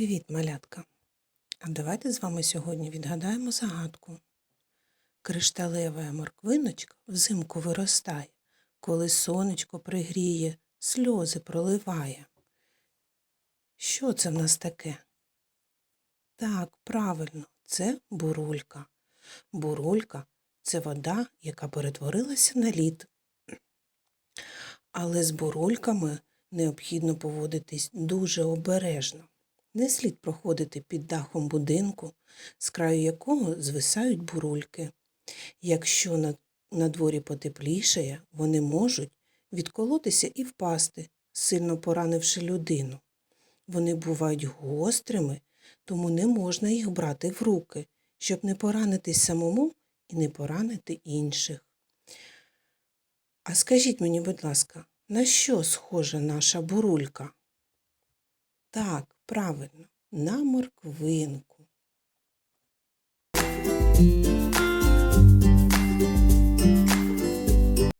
Привіт, малятка! А давайте з вами сьогодні відгадаємо загадку. Кришталева морквиночка взимку виростає, коли сонечко пригріє, сльози проливає. Що це в нас таке? Так, правильно, це бурулька. Бурулька це вода, яка перетворилася на лід. Але з бурульками необхідно поводитись дуже обережно. Не слід проходити під дахом будинку, з краю якого звисають бурульки. Якщо на, на дворі потеплішає, вони можуть відколотися і впасти, сильно поранивши людину. Вони бувають гострими, тому не можна їх брати в руки, щоб не поранитись самому і не поранити інших. А скажіть мені, будь ласка, на що схожа наша бурулька? Так, правильно, на морквинку.